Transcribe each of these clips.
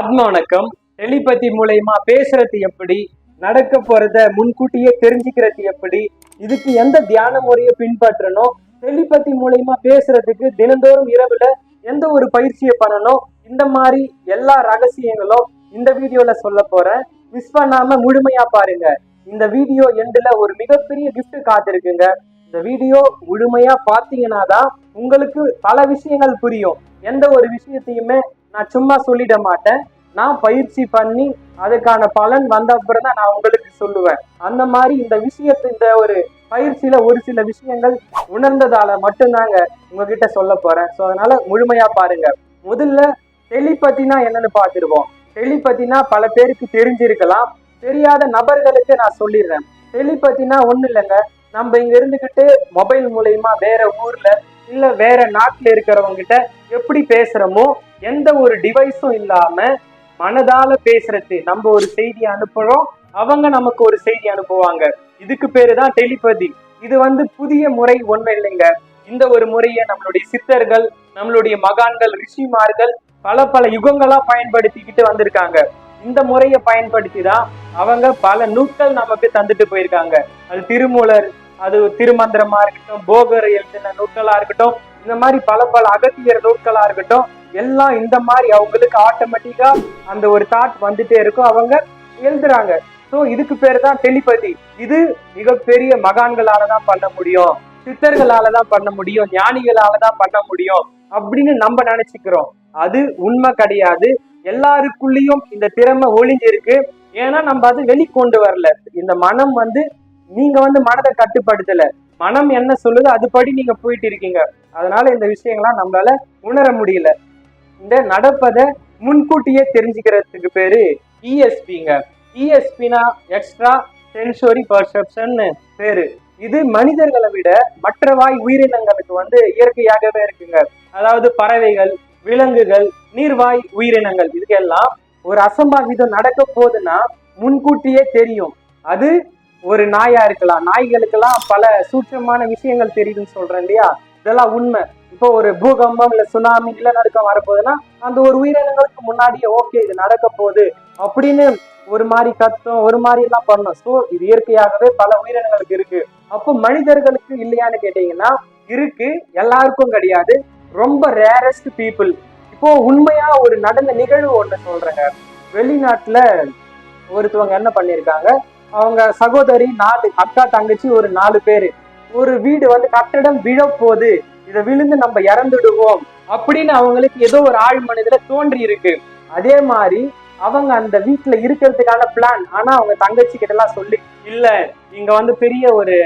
ஆத்ம வணக்கம் டெலிபதி மூலயமா பேசுறது எப்படி நடக்க போறத முன்கூட்டியே தெரிஞ்சுக்கிறது எப்படி இதுக்கு எந்த தியான முறையை பின்பற்றணும் டெலிபதி மூலயமா பேசுறதுக்கு தினந்தோறும் இரவுல எந்த ஒரு பயிற்சியை பண்ணணும் இந்த மாதிரி எல்லா ரகசியங்களும் இந்த வீடியோல சொல்ல போறேன். மிஸ் பண்ணாம முழுமையா பாருங்க. இந்த வீடியோ எண்டுல ஒரு மிகப்பெரிய கிஃப்ட் காத்திருக்குங்க. இந்த வீடியோ முழுமையா பாத்தீங்கன்னா தான் உங்களுக்கு பல விஷயங்கள் புரியும். எந்த ஒரு விஷயத்தையுமே நான் சும்மா சொல்லிட மாட்டேன். நான் பயிற்சி பண்ணி அதுக்கான பலன் வந்த அப்புறம் தான் நான் உங்களுக்கு சொல்லுவேன். அந்த மாதிரி இந்த விஷயத்தை இந்த ஒரு பயிற்சியில ஒரு சில விஷயங்கள் உணர்ந்ததால மட்டும்தாங்க உங்ககிட்ட சொல்ல போறேன். ஸோ அதனால முழுமையா பாருங்க. முதல்ல டெலிபத்தினா என்னன்னு பார்த்துருவோம். டெலிபத்தினா பல பேருக்கு தெரிஞ்சிருக்கலாம். தெரியாத நபர்களுக்கு நான் சொல்லிடுறேன். டெலிபத்தினா ஒண்ணு இல்லைங்க. நம்ம இங்க இருந்துகிட்டு மொபைல் மூலயமா வேற ஊர்ல இல்ல வேற நாட்டுல இருக்கிறவங்க கிட்ட எப்படி பேசுறோமோ எந்த ஒரு டிவைஸும் இல்லாம மனதால பேசுறது. நம்ம ஒரு செய்தி அனுப்புறோம் அவங்க நமக்கு ஒரு செய்தி அனுப்புவாங்க. இதுக்கு பேரு தான் டெலிபதி. இது வந்து புதிய முறை ஒண்ணு இல்லைங்க. இந்த ஒரு முறையை நம்மளுடைய சித்தர்கள் நம்மளுடைய மகான்கள் ரிஷிமார்கள் பல பல யுகங்களா பயன்படுத்திக்கிட்டு வந்திருக்காங்க. இந்த முறையை பயன்படுத்தி தான் அவங்க பல நூட்கள் நமக்கு தந்துட்டு போயிருக்காங்க. அது திருமூலர் அது திருமந்திரமா இருக்கட்டும் போகர் எழுதின நூல்களா இருக்கட்டும் இந்த மாதிரி பல பல அகத்தியர் நூல்களா இருக்கட்டும் எல்லாம் இந்த மாதிரி அவங்களுக்கு ஆட்டோமேட்டிக்கா அந்த ஒரு தாட் வந்துட்டே இருக்கும். அவங்க எழுதுறாங்க. ஸோ இதுக்கு பேர் தான் டெலிபதி இது மிகப்பெரிய மகான்களால தான் பண்ண முடியும். சித்தர்களால தான் பண்ண முடியும். ஞானிகளால தான் பண்ண முடியும் அப்படின்னு நம்ம நினைச்சுக்கிறோம். அது உண்மை கிடையாது. எல்லாருக்குள்ளேயும் இந்த திறமை ஒளிஞ்சிருக்கு. ஏன்னா நம்ம அது வெளிக்கொண்டு வரல. இந்த மனம் வந்து நீங்க வந்து மனதை கட்டுப்படுத்தல. மனம் என்ன சொல்லுதோ அதுபடி நீங்க போயிட்டு இருக்கீங்க. அதனால இந்த விஷயங்கள்லாம் நம்மளால உணர முடியல. இந்த நடப்பதை முன்கூட்டியே தெரிஞ்சுக்கிறதுக்கு பேரு இஎஸ்பிங்க இஎஸ்பினா எக்ஸ்ட்ரா சென்சோரி பர்செப்ஷன் பேரு. இது மனிதர்களை விட மற்றவாய் உயிரினங்களுக்கு வந்து இயற்கையாகவே இருக்குங்க. அதாவது பறவைகள் விலங்குகள் நீர்வாய் உயிரினங்கள் இதுக்கெல்லாம் ஒரு அசம்பாவிதம் நடக்க போகுதுன்னா முன்கூட்டியே தெரியும். அது ஒரு நாயா இருக்கலாம். நாய்களுக்கெல்லாம் பல சூட்சமான விஷயங்கள் தெரியுதுன்னு சொல்றேன் இல்லையா? இதெல்லாம் உண்மை. இப்போ ஒரு பூகம்பம் இல்ல சுனாமி நிலநடுக்கம் வரப்போகுதுன்னா அந்த ஒரு உயிரினங்களுக்கு முன்னாடியே ஓகே இது நடக்க போகுது அப்படின்னு ஒரு மாதிரி கத்தும் ஒரு மாதிரி எல்லாம் பண்ணும். ஸோ இது இயற்கையாகவே பல உயிரினங்களுக்கு இருக்கு. அப்போ மனிதர்களுக்கு இல்லையான்னு கேட்டீங்கன்னா இருக்கு. எல்லாருக்கும் கிடையாது. ரொம்ப ரேரஸ்ட் பீப்புள் இப்போ உண்மையா ஒரு நடந்த நிகழ்வு ஒண்ணு சொல்றேங்க. வெளிநாட்டுல ஒருத்தவங்க என்ன பண்ணிருக்காங்க அவங்க சகோதரி நாலு அக்கா தங்கச்சி ஒரு நாலு பேரு. ஒரு வீடு வந்து கட்டடம் விழப்போகுது இதை விழுந்து நம்ம இறந்துடுவோம் அப்படின்னு அவங்களுக்கு ஏதோ ஒரு ஆழ் மனதுல தோன்றி இருக்கு அதே மாதிரி அவங்க அந்த வீட்டுல இருக்கிறதுக்கான பிளான் ஆனா அவங்க தங்கச்சி கிட்ட எல்லாம் சொல்லி இல்ல இங்க வந்து பெரிய ஒரு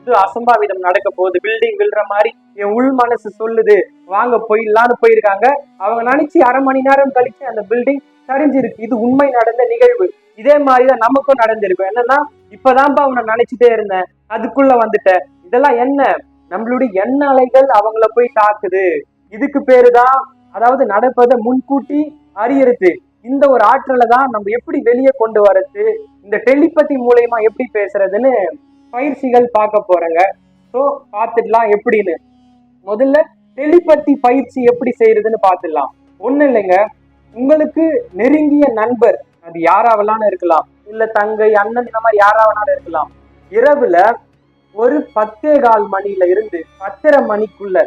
இது அசம்பாவிதம் நடக்க போகுது. பில்டிங் விழுற மாதிரி என் உள் மனசு சொல்லுது. வாங்க போயிடலான்னு போயிருக்காங்க. அவங்க நினைச்சு அரை மணி நேரம் கழிச்சு அந்த பில்டிங் சரிஞ்சிருக்கு. இது உண்மை நடந்த நிகழ்வு. இதே மாதிரிதான் நமக்கும் நடந்திருக்கும். என்னன்னா இப்பதான்ப்பா அவனை நினைச்சிட்டே இருந்தேன். அதுக்குள்ள வந்துட்டேன் இதெல்லாம் என்ன? நம்மளுடைய எண்ண அலைகள் அவங்கள போய் தாக்குது. இதுக்கு பேருதான் அதாவது நடப்பதை முன்கூட்டி அறியறது. இந்த ஒரு ஆற்றலை தான் நம்ம எப்படி வெளியே கொண்டு வரது? இந்த டெலிபதி மூலயமா எப்படி பேசுறதுன்னு பயிற்சிகள் பார்க்க போறேங்க. ஸோ பார்த்துடலாம் எப்படின்னு. முதல்ல டெலிபதி பயிற்சி எப்படி செய்யறதுன்னு பார்த்துடலாம். ஒன்றும் இல்லைங்க. உங்களுக்கு நெருங்கிய நண்பர் அது யாராவலான்னு இருக்கலாம். இல்ல தங்கை அண்ணன் இந்த மாதிரி யாராவனாலும் இருக்கலாம். இரவுல ஒரு பத்தே கால் மணில இருந்து பத்தரை மணிக்குள்ள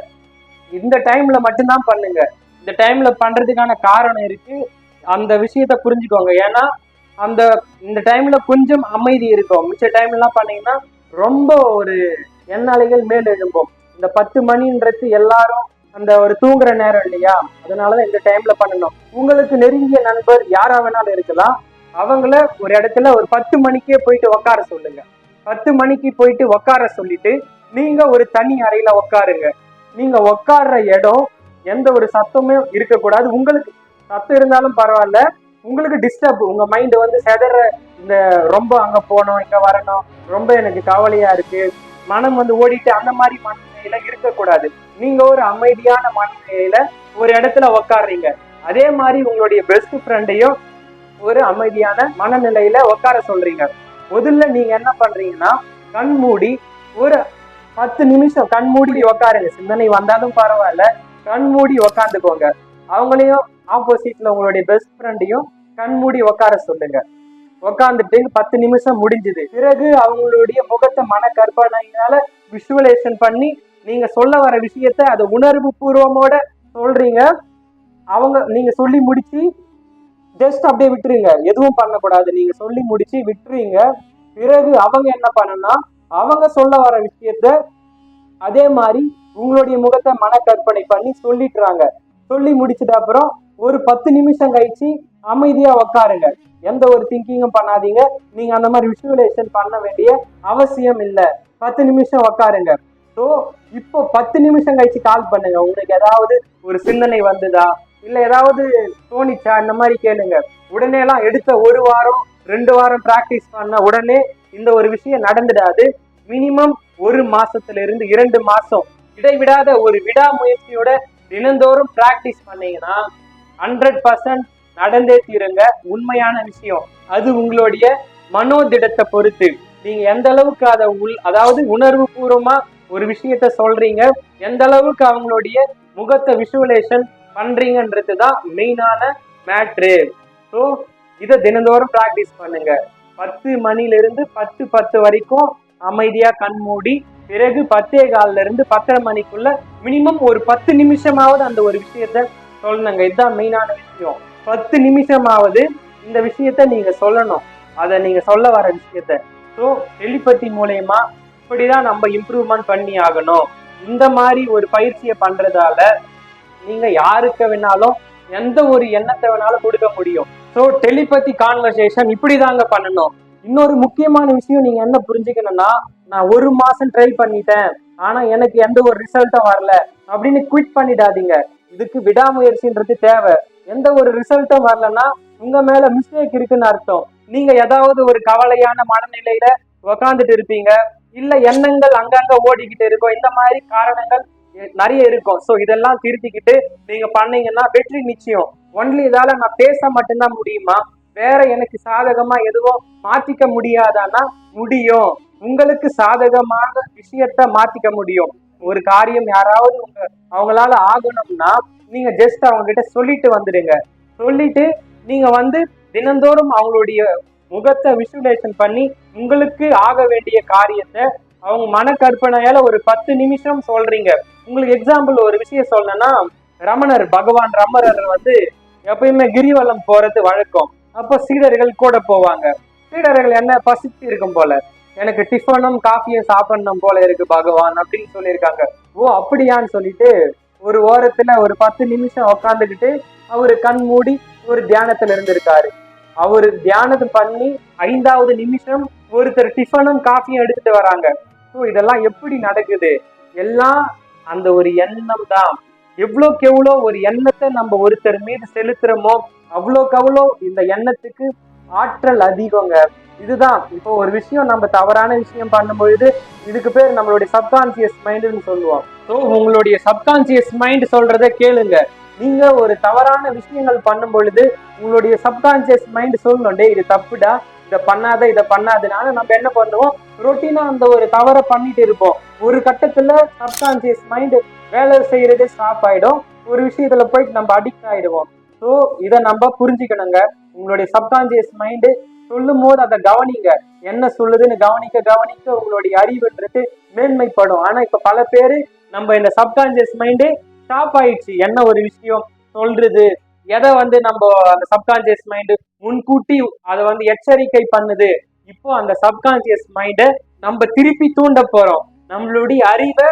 இந்த டைம்ல மட்டும்தான் பண்ணுங்க. இந்த டைம்ல பண்றதுக்கான காரணம் இருக்கு. அந்த விஷயத்த புரிஞ்சுக்கோங்க. ஏன்னா அந்த இந்த டைம்ல கொஞ்சம் அமைதி இருக்கும். மிச்ச டைம்லாம் பண்ணீங்கன்னா ரொம்ப ஒரு எண்ணாலைகள் மேல் எழும்பும் இந்த பத்து மணின்றது எல்லாரும் அந்த ஒரு தூங்குற நேரம் இல்லையா? அதனாலதான் இந்த டைம்ல பண்ணணும். உங்களுக்கு நெருங்கிய நண்பர் யாரா வேணாலும் இருக்கலாம். அவங்கள ஒரு இடத்துல ஒரு பத்து மணிக்கே போயிட்டு உட்கார சொல்லுங்க. பத்து மணிக்கு போயிட்டு உட்கார சொல்லிட்டு நீங்க ஒரு தனி அறையில உட்காருங்க நீங்க உட்கார்ற இடம் எந்த ஒரு சத்தமும் இருக்கக்கூடாது. உங்களுக்கு சத்தம் இருந்தாலும் பரவாயில்ல. உங்களுக்கு டிஸ்டர்ப் உங்க மைண்ட் வந்து செதற இந்த ரொம்ப அங்க போகணும் இங்க வரணும் ரொம்ப எனக்கு கவலையா இருக்கு. மனம் வந்து ஓடிட்டு அந்த மாதிரி மனநிலையில இருக்கக்கூடாது. நீங்க ஒரு அமைதியான மனநிலையில ஒரு இடத்துல உக்காடுறீங்க அதே மாதிரி உங்களுடைய பெஸ்ட் ஃப்ரெண்டையும் ஒரு அமைதியான மனநிலையில உட்கார சொல்றீங்க. முதல்ல நீங்க என்ன பண்றீங்கன்னா கண் மூடி ஒரு பத்து நிமிஷம் கண் மூடி உட்காருங்க சிந்தனை வந்தாலும் பரவாயில்ல. கண் மூடி உக்காந்துக்கோங்க. அவங்களையும் ஆப்போசிட்ல உங்களுடைய பெஸ்ட் ஃப்ரெண்டையும் கண்மூடி உட்கார சொல்லுங்க. உக்காந்துட்டு பத்து நிமிஷம் முடிஞ்சுது. பிறகு அவங்களுடைய முகத்தை மன கற்பனையினால விஷுவலேஷன் பண்ணி நீங்க சொல்ல வர விஷயத்த அதை உணர்வு பூர்வமோட சொல்றீங்க. அவங்க நீங்க சொல்லி முடிச்சு ஜஸ்ட் அப்படியே விட்டுருங்க. எதுவும் பண்ணக்கூடாது. நீங்க சொல்லி முடிச்சு விட்டுறீங்க பிறகு அவங்க என்ன பண்ணனா அவங்க சொல்ல வர விஷயத்த அதே மாதிரி உங்களுடைய முகத்தை மன கற்பனை பண்ணி சொல்லிட்டுறாங்க சொல்லி முடிச்சிட்ட அப்புறம் ஒரு பத்து நிமிஷம் கழிச்சு அமைதியா உட்காருங்க எந்த ஒரு திங்கிங்கும் பண்ணாதீங்க. நீங்க அந்த மாதிரி விஷுவலைசேஷன் பண்ண வேண்டிய அவசியம் இல்லை. பத்து நிமிஷம் உட்காருங்க ஸோ இப்போ பத்து நிமிஷம் கழிச்சு கால் பண்ணுங்க. உங்களுக்கு ஏதாவது ஒரு சிந்தனை வந்ததா? இல்ல ஏதாவது தோணிச்சா இந்த மாதிரி கேளுங்க. உடனே எல்லாம் எடுத்த ஒரு வாரம் ரெண்டு வாரம் பிராக்டிஸ் பண்ண உடனே இந்த ஒரு விஷயம் நடந்துடாது. மினிமம் ஒரு மாசத்துல இருந்து இரண்டு மாசம் இடைவிடாத ஒரு விடாமுயற்சியோட தினந்தோறும் பிராக்டிஸ் பண்ணீங்கன்னா ஹண்ட்ரட் பர்சன்ட் நடந்தே தீருங்க. உண்மையான விஷயம். அது உங்களுடைய மனோதிடத்தை பொறுத்து. நீங்க எந்த அளவுக்கு அதை உள் அதாவது உணர்வு பூர்வமா ஒரு விஷயத்த சொல்றீங்க எந்த அளவுக்கு அவங்களுடைய முகத்தை விஷுவலேஷன் பண்றீங்கன்றது தான் மெயினான மேட்ரு ஸோ இதை தினந்தோறும் ப்ராக்டிஸ் பண்ணுங்க. பத்து மணிலிருந்து பத்து பத்து வரைக்கும் அமைதியா கண் மூடி பிறகு பத்தே கால்ல இருந்து பத்தரை மணிக்குள்ள மினிமம் ஒரு பத்து நிமிஷமாவது அந்த ஒரு விஷயத்த சொல்லணுங்க. இதுதான் மெயினான விஷயம். பத்து நிமிஷமாவது இந்த விஷயத்த நீங்க சொல்லணும். அதை நீங்க சொல்ல வர விஷயத்த. ஸோ டெலிபதி மூலயமா இப்படிதான் நம்ம இம்ப்ரூவ்மெண்ட் பண்ணி ஆகணும். இந்த மாதிரி ஒரு பயிற்சியை பண்றதால நீங்க யாருக்கு வேணாலும் எந்த ஒரு எண்ணத்தை வேணாலும் கொடுக்க முடியும். ஸோ டெலிபதி கான்வர்சேஷன் இப்படிதாங்க பண்ணணும். இன்னொரு முக்கியமான விஷயம் நீங்க என்ன புரிஞ்சுக்கணும்னா நான் ஒரு மாசம் ட்ரை பண்ணிட்டேன். ஆனா எனக்கு எந்த ஒரு ரிசல்ட்டும் வரல. அப்படின்னு குவிட் பண்ணிடாதீங்க. இதுக்கு விடாமுயற்சின்றது தேவை. எந்த ஒரு ரிசல்ட்டும் வரலன்னா உங்க மேல மிஸ்டேக் இருக்குன்னு அர்த்தம். நீங்க ஏதாவது ஒரு கவலையான மனநிலையில உக்காந்துட்டு இருப்பீங்க. இல்ல எண்ணங்கள் அங்கங்க ஓடிக்கிட்டு இருக்கும். இந்த மாதிரி காரணங்கள் நிறைய இருக்கும். சோ இதெல்லாம் திருத்திக்கிட்டு நீங்க பண்ணீங்கன்னா வெற்றி நிச்சயம். ஒன்லி இதால நான் பேச மட்டும்தான் முடியுமா? வேற எனக்கு சாதகமா எதுவும் மாத்திக்க முடியாதான்னா முடியும். உங்களுக்கு சாதகமான விஷயத்த மாத்திக்க முடியும். ஒரு காரியம் யாராவது உங்க அவங்களால ஆகணும்னா நீங்க ஜஸ்ட் அவங்க கிட்ட சொல்லிட்டு வந்துடுங்க. சொல்லிட்டு நீங்க வந்து தினந்தோறும் அவங்களுடைய முகத்தை விஷுவலைசேஷன் பண்ணி உங்களுக்கு ஆக வேண்டிய காரியத்தை அவங்க மனக்கற்பனையால ஒரு பத்து நிமிஷம் சொல்றீங்க. உங்களுக்கு எக்ஸாம்பிள் ஒரு விஷயம் சொல்லணும்னா ரமணர் பகவான் ரமணர் வந்து எப்பயுமே கிரிவலம் போறது வழக்கம். அப்போ சீடர்கள் கூட போவாங்க. சீடர்கள் என்ன? பசித்து இருக்கும் போல. எனக்கு டிஃபனும் காஃபியும் சாப்பிடணும் போல இருக்கு பகவான் அப்படின்னு சொல்லியிருக்காங்க. ஓ அப்படியான்னு சொல்லிட்டு ஒரு ஓரத்துல ஒரு பத்து நிமிஷம் உக்காந்துக்கிட்டு அவரு கண் மூடி ஒரு தியானத்துல இருந்திருக்காரு. அவரு தியானத்தை பண்ணி ஐந்தாவது நிமிஷம் ஒருத்தர் டிஃபனும் காஃபியும் எடுத்துட்டு வராங்க. ஸோ இதெல்லாம் எப்படி நடக்குது? எல்லாம் அந்த ஒரு எண்ணம் தான். எவ்வளோக்கு எவ்வளோ ஒரு எண்ணத்தை நம்ம ஒருத்தர் மீது செலுத்துறோமோ அவ்வளோக்கு அவ்வளோ இந்த எண்ணத்துக்கு ஆற்றல் அதிகங்க. இதுதான். இப்போ ஒரு விஷயம் நம்ம தவறான விஷயம் பண்ணும்பொழுது இதுக்கு பேர் நம்மளுடைய சப்கான்சியஸ் மைண்டுன்னு சொல்லுவோம். ஸோ உங்களுடைய சப்கான்சியஸ் மைண்ட் சொல்றதை கேளுங்க. நீங்க ஒரு தவறான விஷயங்கள் பண்ணும் பொழுது உங்களுடைய சப்கான்சியஸ் மைண்ட் சொல்லணும் இது தப்புடா இதை பண்ணாத இதை பண்ணாதனால நம்ம என்ன பண்ணுவோம்? ரொட்டீனா அந்த ஒரு தவறை பண்ணிட்டு இருப்போம். ஒரு கட்டத்துல சப்கான்சியஸ் மைண்ட் வேலை செய்யறதே ஸ்டாப் ஆயிடும். ஒரு விஷயத்துல போயிட்டு நம்ம அடிக்ட் ஆயிடுவோம். ஸோ இதை நம்ம புரிஞ்சுக்கணுங்க. உங்களுடைய சப்கான்சியஸ் மைண்டு சொல்லும் போது அதை கவனிங்க. என்ன சொல்லுதுன்னு கவனிக்க கவனிக்க உங்களுடைய அறிவுன்றது மேன்மைப்படும். ஆனா இப்ப பல பேரு நம்ம இந்த சப்கான்சியஸ் மைண்டு ஸ்டாப் ஆயிடுச்சு. என்ன ஒரு விஷயம் சொல்றது? எதை வந்து நம்ம அந்த சப்கான்சியஸ் மைண்டு முன்கூட்டி அதை வந்து எச்சரிக்கை பண்ணுது? இப்போ அந்த சப்கான்சியஸ் மைண்டை நம்ம திருப்பி தூண்ட போறோம். நம்மளுடைய அறிவை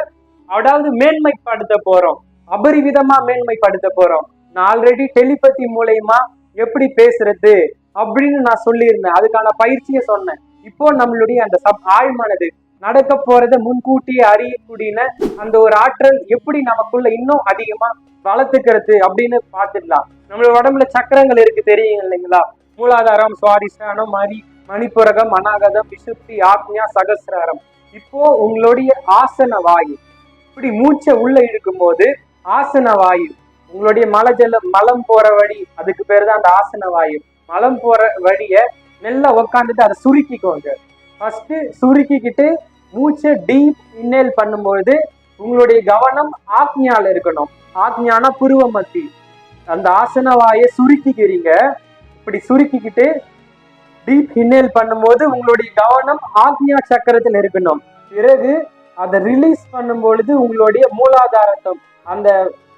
அதாவது மேன்மைப்படுத்த போறோம். அபரிவிதமா மேன்மைப்படுத்த போறோம். நான் ஆல்ரெடி டெலிபதி மூலயமா எப்படி பேசுறது அப்படின்னு நான் சொல்லியிருந்தேன். அதுக்கான பயிற்சியை சொன்னேன். இப்போ நம்மளுடைய அந்த சப் ஆழ்மனது நடக்க போறதை முன்கூட்டியே அறியக்கூடிய அந்த ஒரு ஆற்றல் எப்படி நமக்குள்ள இன்னும் அதிகமா வளர்த்துக்கிறது அப்படின்னு பார்த்துடலாம். நம்மளோட உடம்புல சக்கரங்கள் இருக்கு தெரியுங்க இல்லைங்களா? மூலாதாரம் சுவாதிஷ்டானம் மணி மணிப்புரகம் அநாகதம் விசுப்தி ஆக்ஞா சகசிராரம் இப்போ உங்களுடைய ஆசன வாயு. இப்படி மூச்சை உள்ள இழுக்கும் போது ஆசன வாயு. உங்களுடைய மலஜல மலம் போற வழி அதுக்கு பேர் தான் அந்த ஆசன வாயு. மலம் போற வழிய நெல்ல உக்காந்துட்டு அதை சுருக்கிக்கோங்க. ஃபர்ஸ்ட் சுருக்கிக்கிட்டு மூச்சை டீப் இன்னேல் பண்ணும்பொழுது உங்களுடைய கவனம் ஆக்ஞால இருக்கணும். ஆக்ஞானா புருவ மத்தி அந்த ஆசன வாயை சுருக்கிக்கிறீங்க. இப்படி சுருக்கிக்கிட்டு டீப் இன்னேல் பண்ணும்போது உங்களுடைய கவனம் ஆக்ஞா சக்கரத்தில் இருக்கணும். பிறகு அதை ரிலீஸ் பண்ணும் பொழுது உங்களுடைய மூலாதாரத்தை அந்த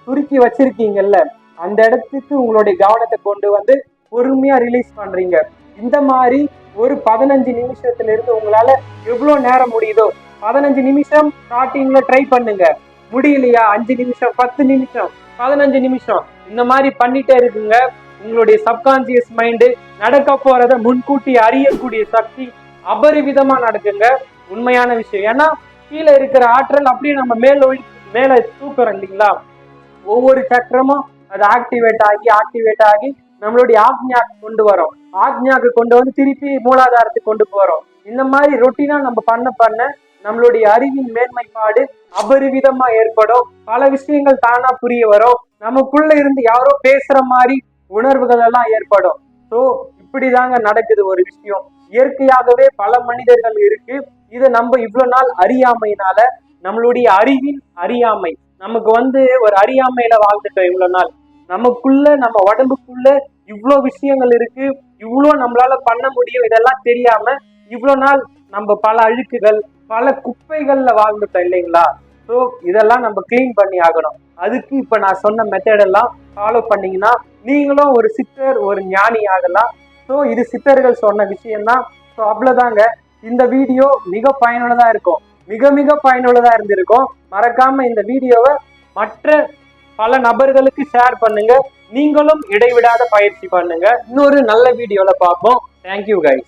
சுருக்கி வச்சிருக்கீங்கல்ல அந்த இடத்துக்கு உங்களுடைய கவனத்தை கொண்டு வந்து பொறுமையா ரிலீஸ் பண்றீங்க. இந்த மாதிரி ஒரு பதினஞ்சு நிமிஷத்துல இருந்து உங்களால எவ்வளவு நேரம் முடியுதோ பதினஞ்சு நிமிஷம் ஸ்டார்டிங்ல ட்ரை பண்ணுங்க. முடியலையா? அஞ்சு நிமிஷம் பத்து நிமிஷம் பதினஞ்சு நிமிஷம். இந்த மாதிரி பண்ணிட்டே இருக்குங்க உங்களுடைய சப்கான்சியஸ் மைண்டு நடக்க போறத முன்கூட்டி அறியக்கூடிய சக்தி அபரிவிதமா நடக்குங்க. உண்மையான விஷயம். ஏன்னா கீழே இருக்கிற ஆற்றல் அப்படியே நம்ம மேல மேல தூக்குறோம் இல்லைங்களா? ஒவ்வொரு சக்கரமும் அது ஆக்டிவேட் ஆகி ஆக்டிவேட் ஆகி நம்மளுடைய ஆக்ஞாக்கு கொண்டு வரோம். ஆக்ஞாக்கு கொண்டு வந்து திருப்பி மூலாதாரத்துக்கு கொண்டு போறோம். இந்த மாதிரி ரொட்டீனா நம்ம பண்ண பண்ண நம்மளுடைய அறிவின் மேன்மைப்பாடு அபரிவிதமா ஏற்படும். பல விஷயங்கள் தானா புரிய வரும். நமக்குள்ள இருந்து யாரோ பேசுற மாதிரி உணர்வுகள் எல்லாம் ஏற்படும். ஸோ இப்படிதாங்க நடக்குது ஒரு விஷயம். இயற்கையாகவே பல மனிதர்கள் இருக்கு. இதை நம்ம இவ்வளவு நாள் அறியாமையினால நம்மளுடைய அறிவின் அறியாமை நமக்கு வந்து ஒரு அறியாமையில வாழ்ந்துட்டோம் இவ்வளவு நாள். நமக்குள்ள நம்ம உடம்புக்குள்ள இவ்வளோ விஷயங்கள் இருக்கு இவ்வளோ நம்மளால பண்ண முடியும் இதெல்லாம் தெரியாம இவ்வளோ நாள் நம்ம பல அழுக்குகள் பல குப்பைகள்ல வாழ்ந்துட்டோம் இல்லைங்களா? ஸோ இதெல்லாம் நம்ம க்ளீன் பண்ணி ஆகணும். அதுக்கு இப்போ நான் சொன்ன மெத்தட் எல்லாம் ஃபாலோ பண்ணீங்கன்னா நீங்களும் ஒரு சித்தர் ஒரு ஞானி ஆகலாம். ஸோ இது சித்தர்கள் சொன்ன விஷயம்தான் ஸோ அவ்வளோதாங்க இந்த வீடியோ மிக பயனுள்ளதாக இருக்கும். மிக மிக பயனுள்ளதாக இருந்திருக்கும். மறக்காம இந்த வீடியோவை மற்ற பல நபர்களுக்கு ஷேர் பண்ணுங்க. நீங்களும் இடைவிடாத பயிற்சி பண்ணுங்க. இன்னொரு நல்ல வீடியோல பார்ப்போம். Thank you guys